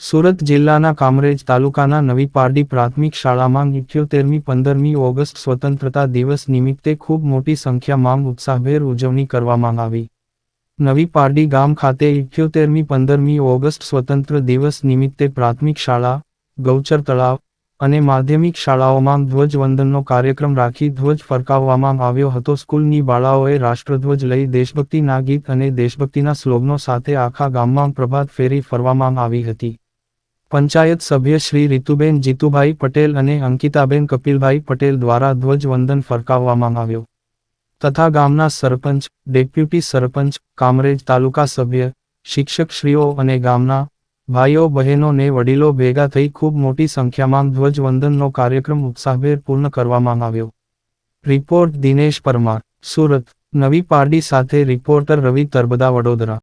સુરત જિલ્લાના કામરેજ તાલુકાના નવી પારડી પ્રાથમિક શાળામાં ઇઠ્યોતેરમી પંદરમી ઓગસ્ટ સ્વતંત્રતા દિવસ નિમિત્તે ખૂબ મોટી સંખ્યામાં ઉત્સાહભેર ઉજવણી કરવામાં આવી. નવી પારડી ગામ ખાતે ઇઠ્યોતેરમી પંદરમી ઓગસ્ટ સ્વતંત્ર દિવસ નિમિત્તે પ્રાથમિક શાળા, ગૌચર તળાવ અને માધ્યમિક શાળાઓમાં ધ્વજવંદનનો કાર્યક્રમ રાખી ધ્વજ ફરકાવવામાં આવ્યો હતો. સ્કૂલની બાળાઓએ રાષ્ટ્રધ્વજ લઈ દેશભક્તિના ગીત અને દેશભક્તિના સ્લોગનો સાથે આખા ગામમાં પ્રભાત ફેરી ફરવામાં આવી હતી. પંચાયત સભ્ય શ્રી રીતુબેન જીતુભાઈ પટેલ અને અંકિતાબેન કપિલભાઈ પટેલ દ્વારા ધ્વજવંદન ફરકાવવામાં આવ્યો. તથા ગામના સરપંચ, ડેપ્યુટી સરપંચ, કામરેજ તાલુકા સભ્ય શિક્ષકશ્રીઓ અને ગામના ભાઈઓ બહેનોને વડીલો ભેગા થઈ ખૂબ મોટી સંખ્યામાં ધ્વજવંદનનો કાર્યક્રમ ઉત્સાહભેર પૂર્ણ કરવામાં આવ્યો. રિપોર્ટ દિનેશ પરમાર, સુરત, નવી પારડી સાથે રિપોર્ટર રવિ તરબદા વડોદરા.